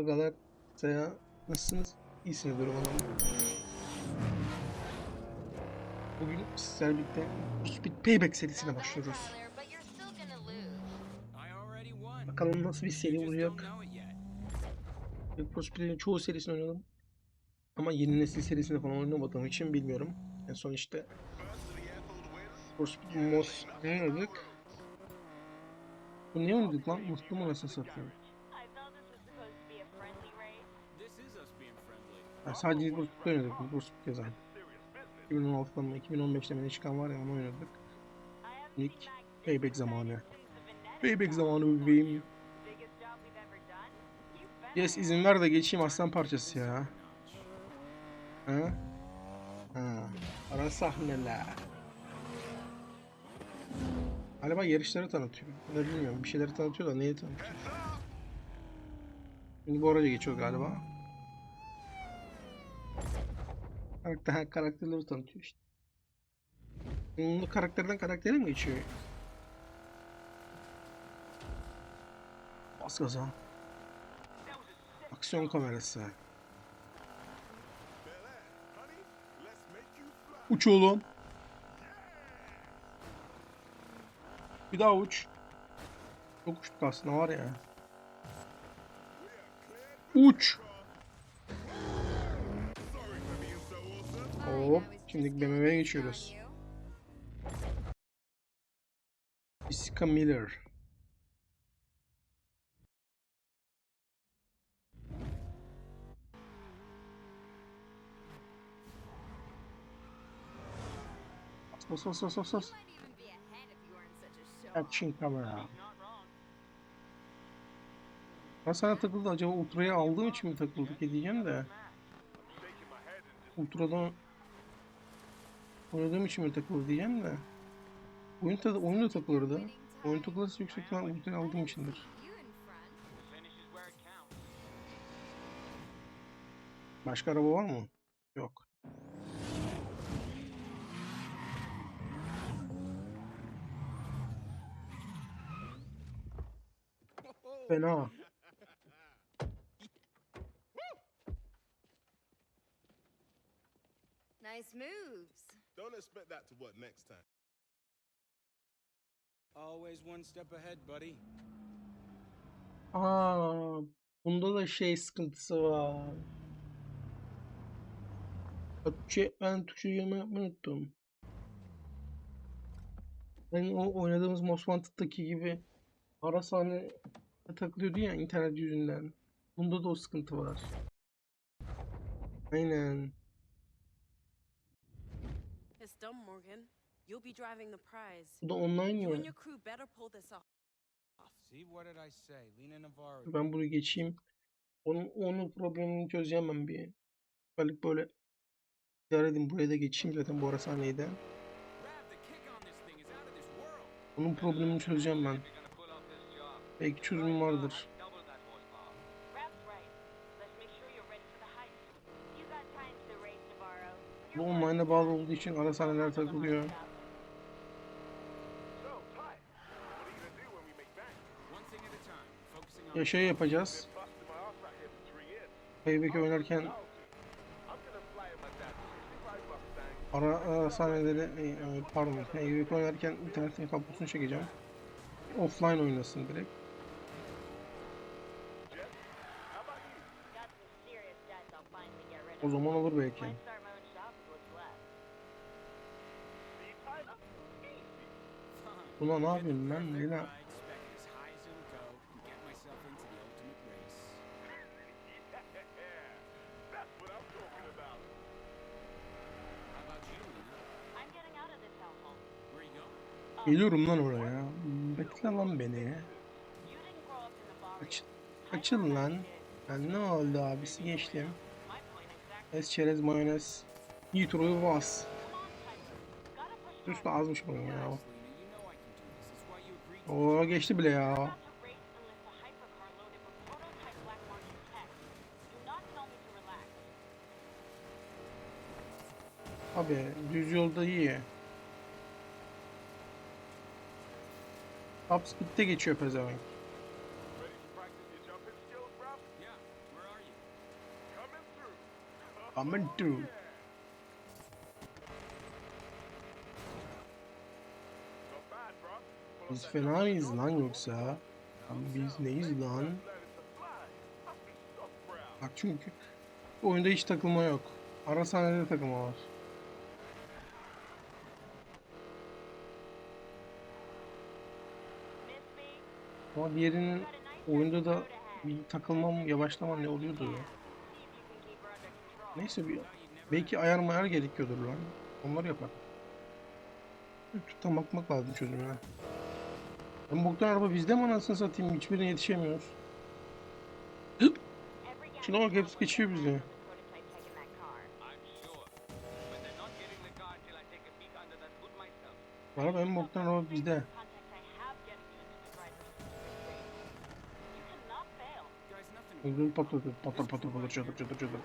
Agalar Seya nasılsınız? İyisiniz umarım. Bugün sizlerle birlikte Speed Payback serisine başlıyoruz. Bakalım nasıl bir seri olacak. Speed'in çoğu serisini oynadım. Ama yeni nesil serisini falan oynamadığım için bilmiyorum. En son işte Most ne oynadık? Bu ne oynadık lan? Mutlu mu nasıl satıyor? Yani sadece Speed oynadık. Speed yazan. 2016'dan mı 2015'te mi çıkan var ya onu oynadık. İlk Payback zamanı. Payback zamanı bebeğim. Yes izin ver de geçeyim aslan parçası ya. Ha? Ha. Ara sahneler. Galiba yarışları tanıtıyor. Ya bilmiyorum bir şeyleri tanıtıyor da neyi tanıtıyor. Şimdi bu araca geçiyor galiba. Karakter, karakterleri tanıtıyor işte. Bunu karakterden karaktere mi geçiyor? Bas gaza. Aksiyon kamerası. Uç oğlum. Bir daha uç. Çok uçtuk aslında var ya. Uç. Şimdi BMW'ye geçiyoruz. Jessica Miller. Bas bas bas bas bas. Action kamera. Ben sana takıldı acaba Ultra'yı aldığım için mi takıldı ki diyeceğim de. Ultra'dan oynadığım için mi takıldı diyeceğim de. Oyun tadı oyun da takılırdı. Oyun takılırsa yüksek ihtimal Ultra'yı aldığım içindir. Başka araba var mı? Yok. Fena. Nice moves. Don't expect that to work next time. Always one step ahead, buddy. Aa, bunda da şey sıkıntısı var. Türkçe, ben Türkçe yama yapmayı unuttum. Ben o oynadığımız Most Wanted'daki gibi ara sahne takılıyordu ya internet yüzünden. Bunda da o sıkıntı var. Aynen. Done, Morgan. You'll be driving the prize. Bu da online You and your crew better pull this off. See what did I say? Lena Navarro. Ben bunu geçeyim. Onun, onun problemini çözeceğim ben bir. Belki böyle idare edin buraya da geçeyim zaten bu ara sahneyi de. Onun problemini çözeceğim ben. Belki çözümü vardır. Bu online'a bağlı olduğu için ara sahneler takılıyor. Ya şey yapacağız. Payback oynarken ara, ara sahneleri e, pardon Payback oynarken internetin kablosunu çekeceğim. Offline oynasın direkt. O zaman olur belki. Might start my own shop with what's left. Buna ne yapayım ben Lina? ride, spec it as high as it'll go, and get myself into the ultimate race. How about you, Lena? I'm getting out of this hellhole. Where you going? Geliyorum lan oraya. Bekle lan beni. Aç, açıl lan. Ben ne oldu abisi geçtim. Es çerez mayonez. Nitro'yu bas. Üstü azmış bunun ya. Oo geçti bile ya. Abi düz yolda iyi. Top speed'de geçiyor pezevenk. Coming through. Biz fena mıyız lan yoksa? Biz neyiz lan? Bak çünkü bu oyunda hiç takılma yok. Ara sahnede takılma var. Ama diğerinin oyunda da bir takılmam, yavaşlama ne oluyordu ya? Neyse bir belki ayar mayar gerekiyordur lan. Onları yapar. Tutan bakmak lazım çözüme. Ben boktan araba bizde mi anasını satayım? Hiçbirine yetişemiyoruz. Şuna bak hepsi geçiyor myself. Araba en boktan araba bizde. Ödüm patladı. Patır patır patır çatır çatır çatır.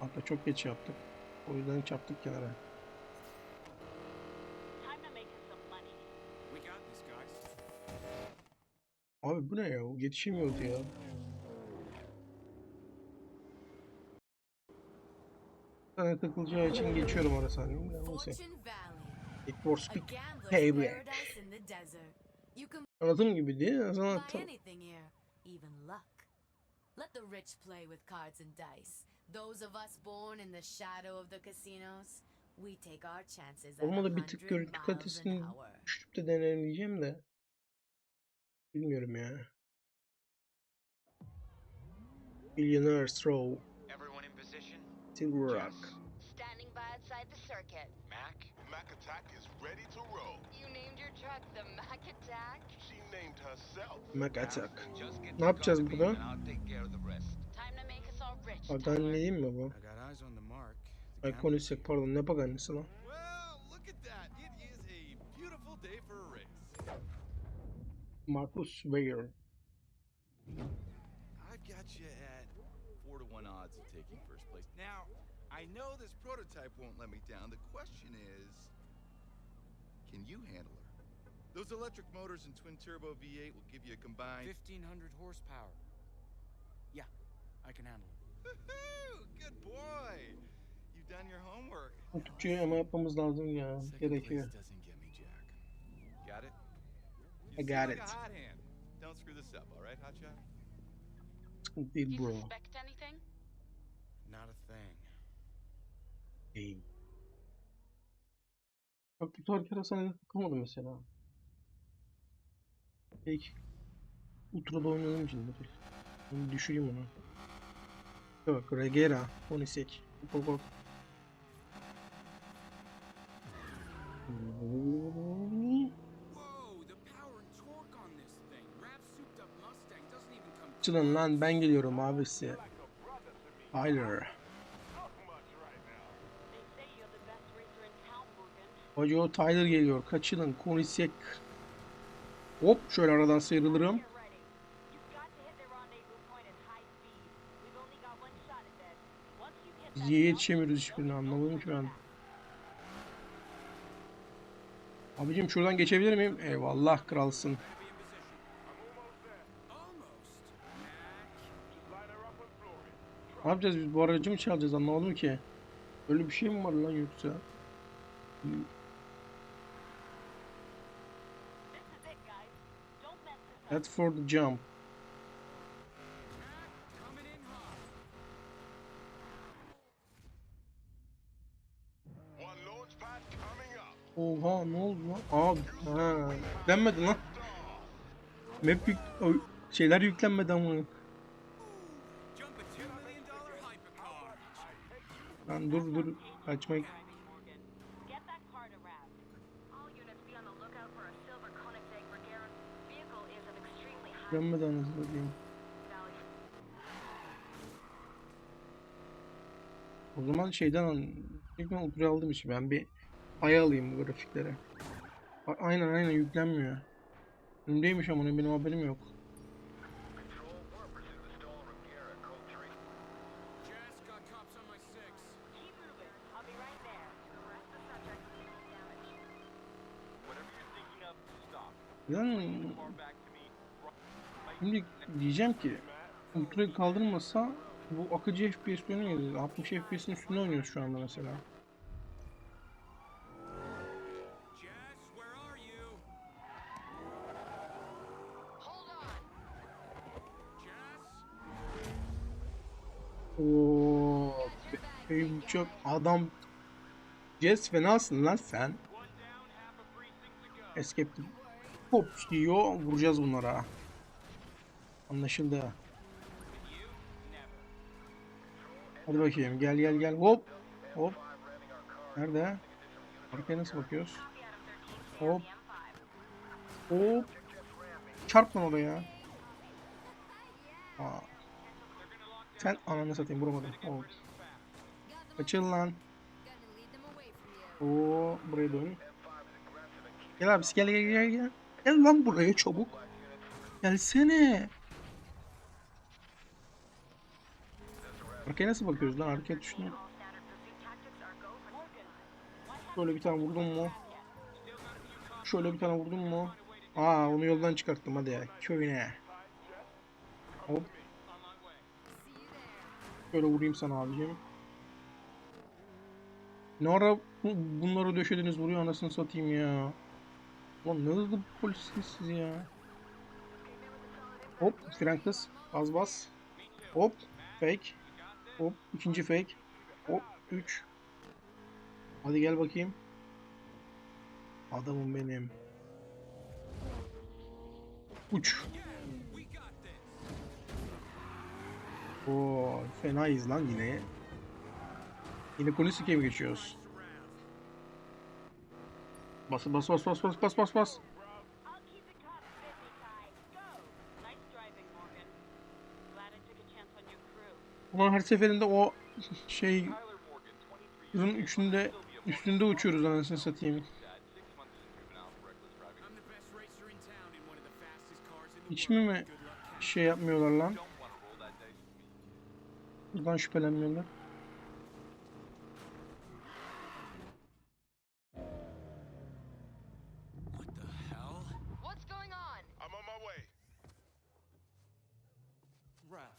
Hatta çok geç yaptık. O yüzden çarptık kenara. Time to make us some money. We got this, guys. Abi bu ne ya? Yetişemiyordu ya. Sana takılacağı için geçiyorum ara sahneyi. Ya, Neyse. It for gambler's Payback. Anladığım gibi değil even luck. Let the rich play with cards and dice. Those of us born in the shadow of the casinos, we take our chances at Olmadı bir 100 tık görüntü miles an kalitesini hour. düşürüp de deneyelim diyeceğim de. Bilmiyorum ya. Billionaire's Row. Silver Rock. Standing by outside the circuit. Mac? Mac Attack is ready to roll. You named your truck the Mac Attack? She named herself. Mac Attack. Ne yapacağız burada? me and I'll take care of the rest. Time Marcus Weyer. I've got you at four to one odds of taking first place. Now, I know this prototype won't let me down. The question is, can you handle her? Those electric motors and twin turbo V8 will give you a combined 1500 horsepower. Yeah, I can handle it. Good boy. You've done your homework. Bu ama yapmamız lazım ya. Gerekiyor. I got it. Don't screw this up, all right, hotshot? You bro. suspect anything? Not a thing. Değil. Bak bu tarih arasında takılmadı mesela. Belki Ultra'da oynadığım için de değil. Onu düşüreyim onu. Bak Regera, Onisek. Bak bak. Whoa, the Açılın lan ben geliyorum abisi. Hacı o Tyler geliyor. Kaçılın. Konisek. Hop şöyle aradan sıyrılırım. Niye yetişemiyoruz hiçbirine anlamadım ki ben. Abicim şuradan geçebilir miyim? Eyvallah kralsın. Be in position. Almost. Mac. Ne yapacağız biz bu aracı mı çalacağız anlamadım ki. Öyle bir şey mi var lan yoksa? Head for the jump. Oha ne oldu lan? Abi ha yüklenmedi lan. Map şeyler yüklenmedi ama. Of extremely high Yüklenmedi anasını satayım. value. O zaman şeyden al. Ultra'yı aldığım için ben bir ay alayım bu grafiklere. A- aynen aynen yüklenmiyor. Önümdeymiş ama benim haberim yok. Yani şimdi diyeceğim ki Ultra'yı kaldırmasa Bu akıcı FPS oynuyoruz. 60 FPS'in üstünde oynuyoruz şu anda mesela. Oo, benim çok adam. Jess fenasın lan sen. Escape hop diyor vuracağız bunlara. Anlaşıldı. Hadi bakayım gel gel gel hop hop. Nerede? Arkaya nasıl bakıyoruz? Hop. Hop. Çarp lan oraya. Aa. Sen ananı satayım vuramadım. Hop. Açıl lan. Oo buraya dön. Gel abi gel gel gel gel. Gel lan buraya çabuk. Gelsene. Arkaya nasıl bakıyoruz lan? Arkaya düşünüyor. Şöyle bir tane vurdum mu? Şöyle bir tane vurdum mu? Aa onu yoldan çıkarttım hadi ya. Köyüne. Hop. Şöyle vurayım sana abicim. Ne ara bu- bunları döşediniz vuruyor anasını satayım ya. Lan ne hızlı polissiniz siz ya. Hop fren kız. Bas bas. Hop fake. Hop ikinci fake. Hop 3. Hadi gel bakayım. Adamım benim. Uç. Oo fenayız lan yine. Yine Konisike'ye mi geçiyoruz? Bas bas bas bas bas bas bas bas. Ulan her seferinde o şey yılın üçünde üstünde uçuyoruz anasını satayım. Hiç mi mi şey yapmıyorlar lan? Buradan şüphelenmiyorlar. What the hell? What's going on? I'm on my way. Rav,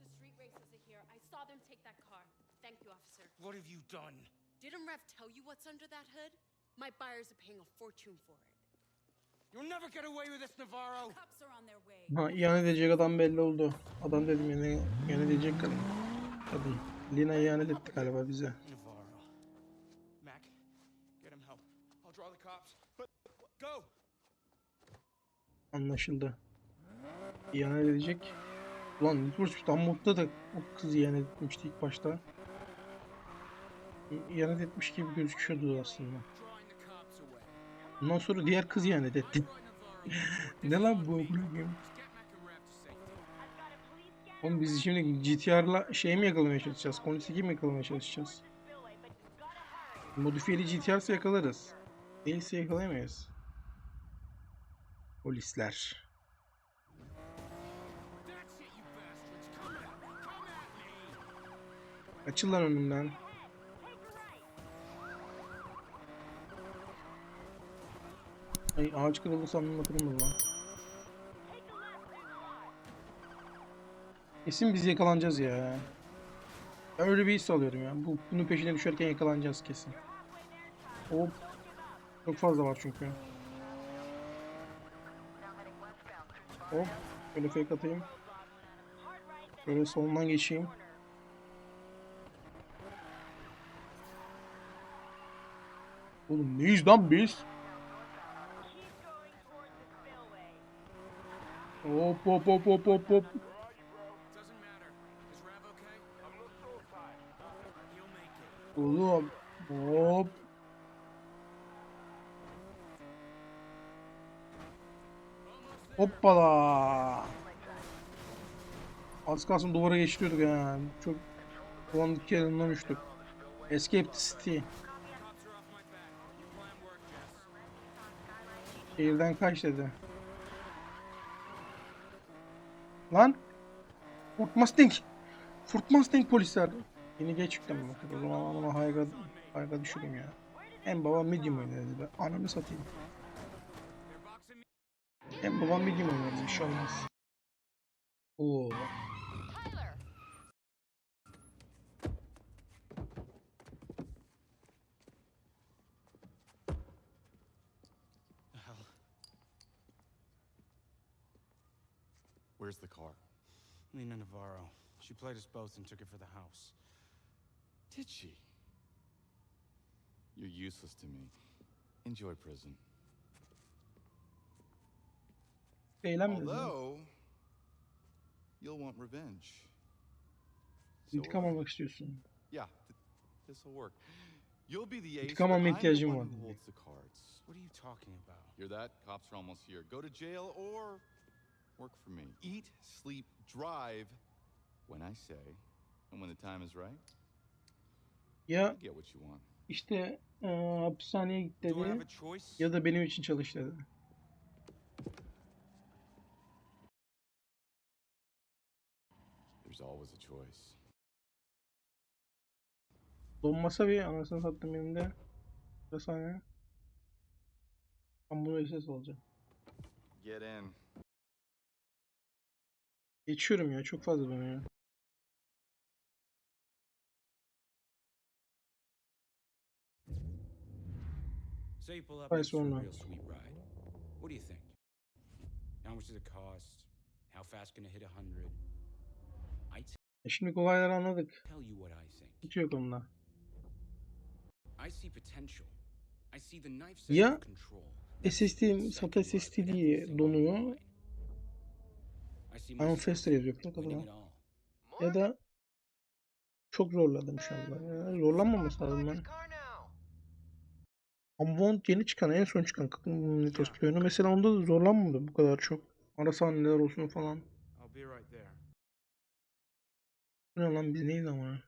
The street races are here. I saw them take that car. Thank you, officer. what have you done? Didn't Rev tell you what's under that hood? My buyers are paying a fortune for it. You'll never get away with this, Navarro. Cops are on their way. Ha ihanet edecek adam belli oldu. Adam dedim yani ihanet edecek kadın. Hadi. Lina ihanet etti galiba bize. Navarro. Mac, get him help. I'll draw the cops. But go. Anlaşıldı. İhanet edecek. Ulan Speed Unmoored'da da o kız ihanet etmişti ilk başta. İhanet etmiş gibi gözüküyordu aslında. Drawing the cops away. Ondan sonra diğer kız ihanet etti. Ne lan bu? safety. Oğlum biz şimdi GTR'la şey mi yakalamaya çalışacağız? Koniseki mi yakalamaya çalışacağız? Modifiyeli GTR'sa yakalarız. Değilse yakalayamayız. Polisler. Açıl lan önümden. Ay ağaç kırıldı sandım hatırlamadım lan. Kesin biz yakalanacağız ya. Öyle bir his alıyorum ya. Bu, bunun peşine düşerken yakalanacağız kesin. Hop. Çok fazla var çünkü. Hop. Böyle fake atayım. Böyle solundan geçeyim. Oğlum neyiz lan biz? Hop hop hop hop hop hop. Oğlum. Hop. Hoppala. Az kalsın duvara geçiriyorduk ya. Çok kullandık yerinden uçtuk. Escape the city. Şehirden kaç dedi. Lan. Fort Mustang. Fort Mustang polisler. Yeni geç mi bakıyor? O zaman ama hayga, hayga düşürüm ya. En baba medium oynadı be. Ananı satayım. En baba medium oynadı. Bir şey olmaz. Oo. Lena Navarro. She played us both and took it for the house. Did she? You're useless to me. Enjoy prison. Eğlenmediniz mi? Although, you'll want revenge. So, İntikam almak istiyorsun. Yeah, th- this'll work. You'll be the ace, İntikam but alma I'm the ihtiyacım var who holds the cards. What are you talking about? Hear that? Cops are almost here. Go to jail or work for me. Eat, sleep, drive when I say, and when the time is right, Ya you get what you want. işte eee, hapishaneye git dedi a choice? ya da benim için çalış dedi. There's always a choice. Donmasa bir anasını sattım elimde. Bir saniye. Ben bunu esas alacağım. Get in. Geçiyorum ya çok fazla dönüyor. You pull up one real sweet ride. What do you think? How much does it cost? How fast can it hit 100? I E şimdi olayları anladık. tell you what I think. Hiç yok onda. I see potential. I see the knife set Ya. SSD, SATA SSD diye donuyor. I see Iron myself Faster yazıyor winning da. Ya da çok zorladım şu anda. Ya, zorlanmaması lazım ben. Unbound yeni çıkan, en son çıkan Speed oyunu. Mesela onda da zorlanmadı bu kadar çok. Ara sahneler olsun falan. Ne lan biz neyiz ama?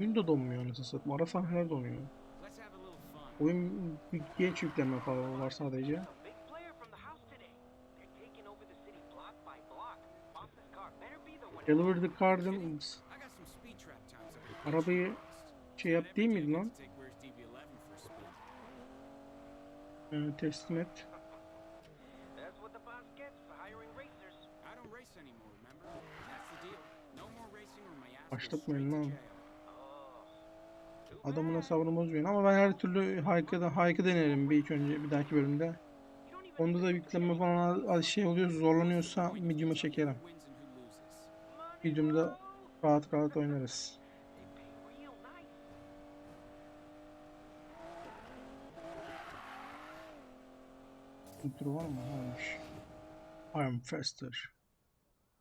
Oyun da donmuyor anasını satayım. Ara sahneler donuyor. Oyun geç yükleme falan var sadece. A big player from the house today. They're taking over the city block by block. Boss's car better be the one. Deliver the car dedim. I got some speed trap times I could Arabayı şey yap değil miydi lan? Take where's DB11 for a spin. Ee, teslim et. The the Başlatmayın lan. Oh. Adamın hesabını bozmayın ama ben her türlü Hayk'a Hayk'ı denerim bir ilk önce bir dahaki bölümde. Onda da yükleme falan şey oluyor zorlanıyorsa medium'a çekerim. Medium'da rahat rahat oynarız. Intro var mı? Varmış. I'm faster.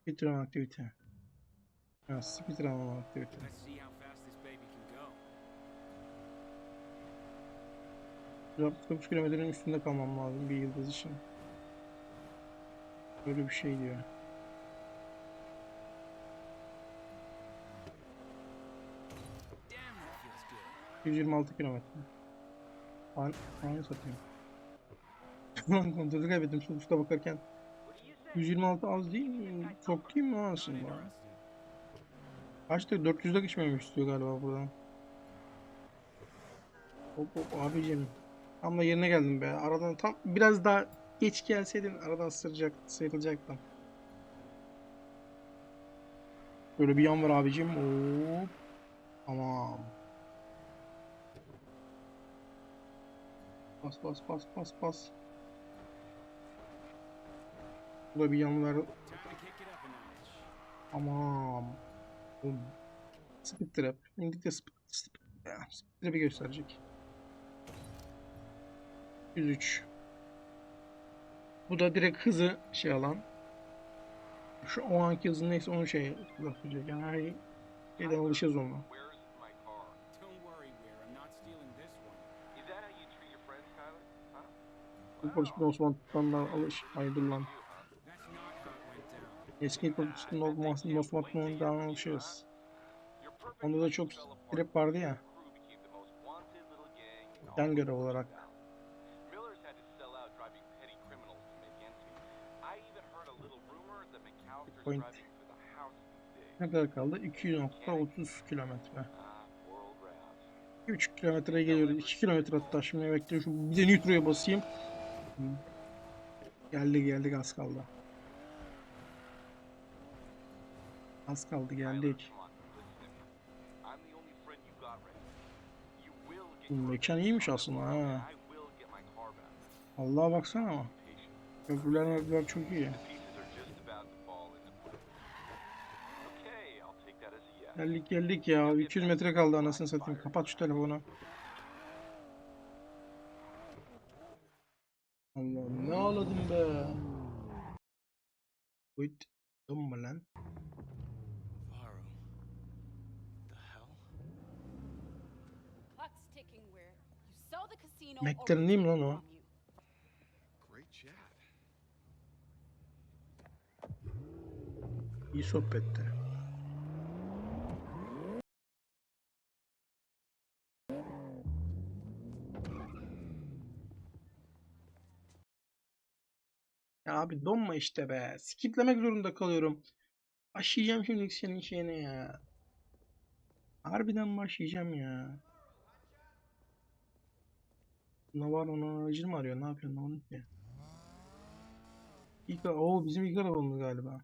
Speedrun aktivite. Ha, speedrun aktivite. 169 kilometrenin üstünde kalmam lazım bir yıldız için. Böyle bir şey diyor. 226 kilometre. An satayım. Tamam kontrolü kaybettim sonuçta bakarken. 126 az değil mi? Çok değil mi aslında? Kaçtı? 400'de geçmemiş istiyor galiba buradan. Hop hop abicim. Tam da yerine geldim be. Aradan tam biraz daha geç gelseydin aradan sıracak, sıyrılacaktım. Böyle bir yan var abicim. Oo. Tamam. Bas bas bas bas bas. Burada bir yan var. Time to kick it up a notch. Tamam. Oğlum, Speed trap. İngilizce speed, speed, speed trap'i gösterecek. 103. Bu da direkt hızı şey alan. Şu o anki hızı neyse onu şey gösterecek. Yani her şeyden alışırız onunla. Polis bir Osmanlı'dan da alış. Hayırdır lan. Eski polisinin Osmanlı'dan Osmanlı'dan alışırız. Your perfect Onda da çok trap vardı ya. Yan görev olarak. Point. Ne kadar kaldı? 2.30 kilometre. Ah, world round. 3 kilometreye geliyoruz. 2 kilometre hatta şimdi bekliyorum. Bir de nitroya basayım. Geldi geldik az kaldı. Az kaldı geldik. Mekan iyiymiş aslında ha. Allah'a baksana ama. Köprüler möprüler çok iyi. Geldik geldik ya. 200 metre kaldı anasını satayım. Kapat şu telefonu. Allah'ım ne ağladım be. Wait. Dönme lan. Varro. The hell? Clock's ticking where you sell the casino we lan o? Great chat. İyi sohbetti. Abi donma işte be. Skiplemek zorunda kalıyorum. Başlayacağım şimdi senin şeyine ya. Harbiden başlayacağım ya. Navarro'nun aracını mı arıyor? Ne yapıyor? Ne oldu ki? İlk, o bizim ilk arabamız galiba.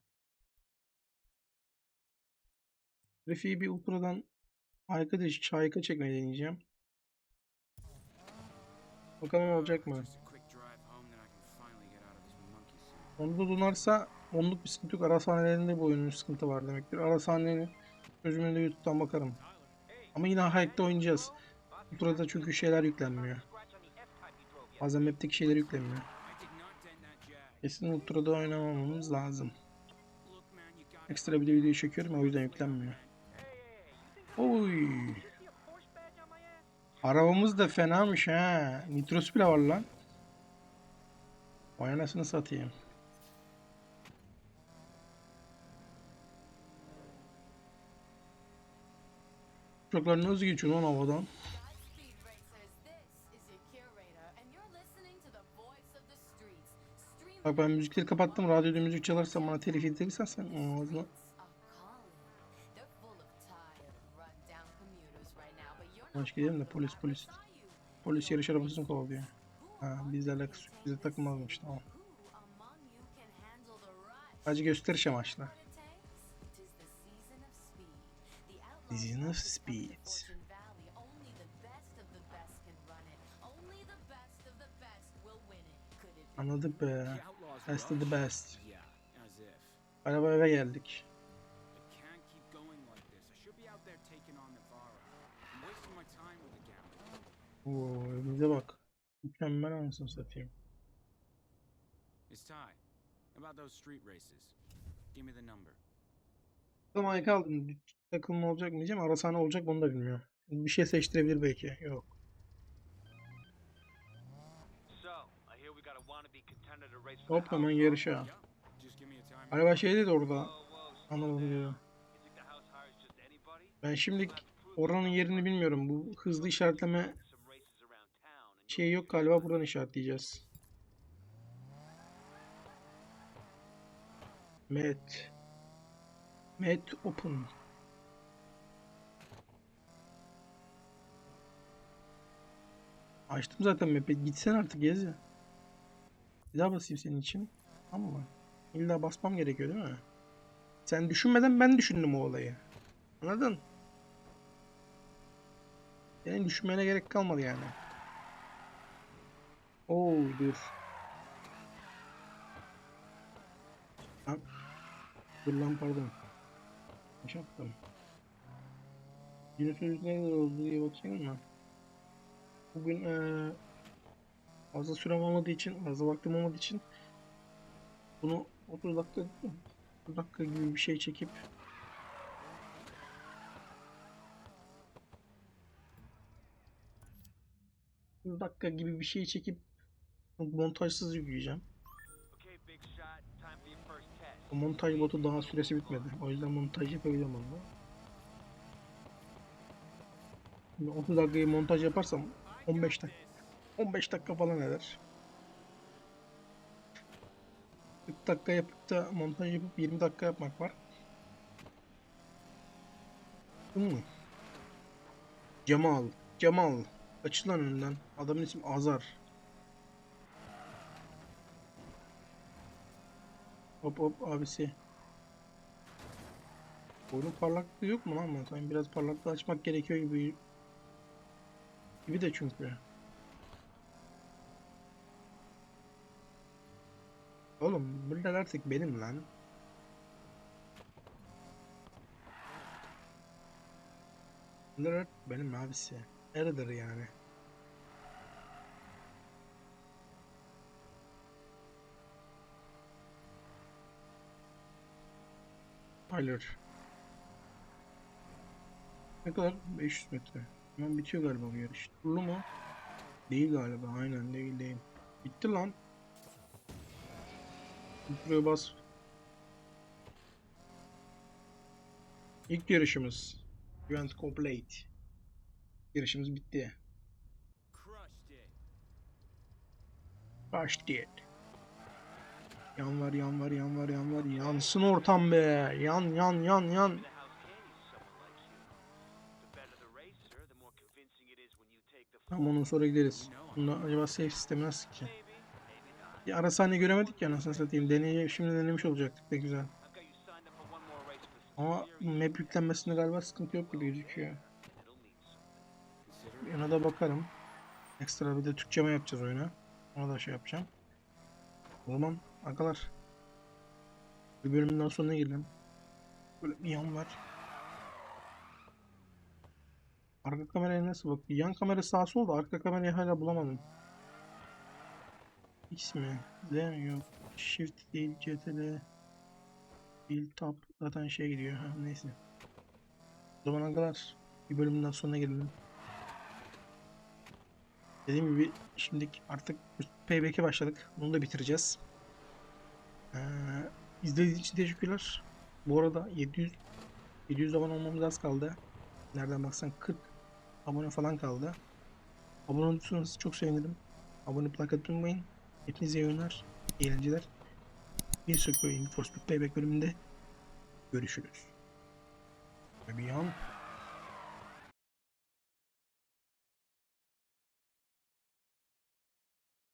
Trafiği bir ultradan arkadaş şayka çekmeyi deneyeceğim. Bakalım olacak mı? Just a quick drive home, then I can finally get out of this monkey suit. Onda donarsa onluk bir sıkıntı yok. Ara sahnelerinde bu oyunun sıkıntı var demektir. Ara sahnenin çözümüne de YouTube'dan bakarım. Ama yine Hike'da oynayacağız. Ultra'da çünkü şeyler yüklenmiyor. Bazen map'teki şeyler yüklenmiyor. Kesin Ultra'da oynamamamız lazım. Ekstra bir de video çekiyorum o yüzden yüklenmiyor. Oy. Arabamız da fenamış ha. Nitrosu bile var lan. Vay satayım. Uçaklar nasıl geçiyor lan havadan? Bak ben müzikleri kapattım. Radyoda müzik çalarsa bana telif indirirsen sen ağzına. Başka gidelim de polis polis. Polis yarış arabasını kovalıyor. Ha bizle alakası yok. Bize takılmazmış tamam. Sadece gösteriş amaçlı. İt. Could it be? Anladık be. Of the best. Araba eve geldik. This. Oo evimize bak. Mükemmel anasını satayım. It's Ty. About those street races. Give me the number. Tamam kaldım. Takılma olacak mı diyeceğim. Arasane olacak mı onu da bilmiyorum. Bir şey seçtirebilir belki. Yok. Hop hemen yarışa. Araba şeydi de orada. Slow Anladım diyor. Ben şimdi oranın yerini bilmiyorum. Bu hızlı işaretleme şey yok galiba. Buradan işaretleyeceğiz. Met. Met Open. Açtım zaten map'i. Gitsen artık gez ya. Bir daha basayım senin için. Tamam mı? İlla basmam gerekiyor değil mi? Sen düşünmeden ben düşündüm o olayı. Anladın? Senin düşünmene gerek kalmadı yani. Oo dur. Lan. Dur lan pardon. Ne yaptım? Yine sözü ne oldu diye bakayım mı? Bugün eee fazla sürem olmadığı için, fazla vaktim olmadığı için bunu 30 dakika 30 dakika gibi bir şey çekip dakika gibi bir şey çekip montajsız yükleyeceğim. O montaj botu daha süresi bitmedi. O yüzden montaj yapabiliyorum onu. Şimdi 30 dakikayı montaj yaparsam 15 dakika 15 dakika falan eder. 40 dakika yapıp da montaj yapıp 20 dakika yapmak var. Değil mi? Cemal, Cemal. Açıl lan önünden. Adamın ismi Azar. Hop hop abisi. Oyunun parlaklığı yok mu lan? Sanki biraz parlaklığı açmak gerekiyor gibi. Gibi de çünkü. Oğlum bunlar artık benim lan. Bunlar artık benim abisi. Neredir yani? Hayır. Ne kadar? 500 metre. Hemen bitiyor galiba bu yarış. Turlu mu? Değil galiba. Aynen değil değil. Bitti lan. Buraya bas. İlk yarışımız. Event complete. Yarışımız bitti. Crushed it. Yan var yan var yan var yan var. Yansın ortam be. Yan yan yan yan. Tamam ondan sonra gideriz. Bunda acaba save sistemi nasıl ki? Bir ara sahne göremedik ya nasıl satayım. Deneye, şimdi denemiş olacaktık ne güzel. Ama map yüklenmesinde galiba sıkıntı yok gibi gözüküyor. Ona da bakarım. Ekstra bir de Türkçeme yapacağız oyuna. Ona da şey yapacağım. O zaman arkadaşlar. Bir bölümden sonuna gelelim. Böyle bir yan var. Arka kameraya nasıl bak? Yan kamera sağ sol da arka kamerayı hala bulamadım. X mi? Z mi? Yok. Shift değil, CTRL değil, Tab zaten şey gidiyor. Ha, neyse. O zaman arkadaşlar bir bölümden sonuna gelelim. Dediğim gibi şimdi artık Payback'e başladık. Bunu da bitireceğiz. Ee, izlediğiniz için teşekkürler. Bu arada 700 700 abone olmamız az kaldı. Nereden baksan 40 abone falan kaldı. Abone olursanız çok sevinirim. Abone plak atmayı unutmayın. Hepinize iyi oyunlar, eğlenceler. Bir sonraki oyun Force Playback bölümünde görüşürüz. Ve bir an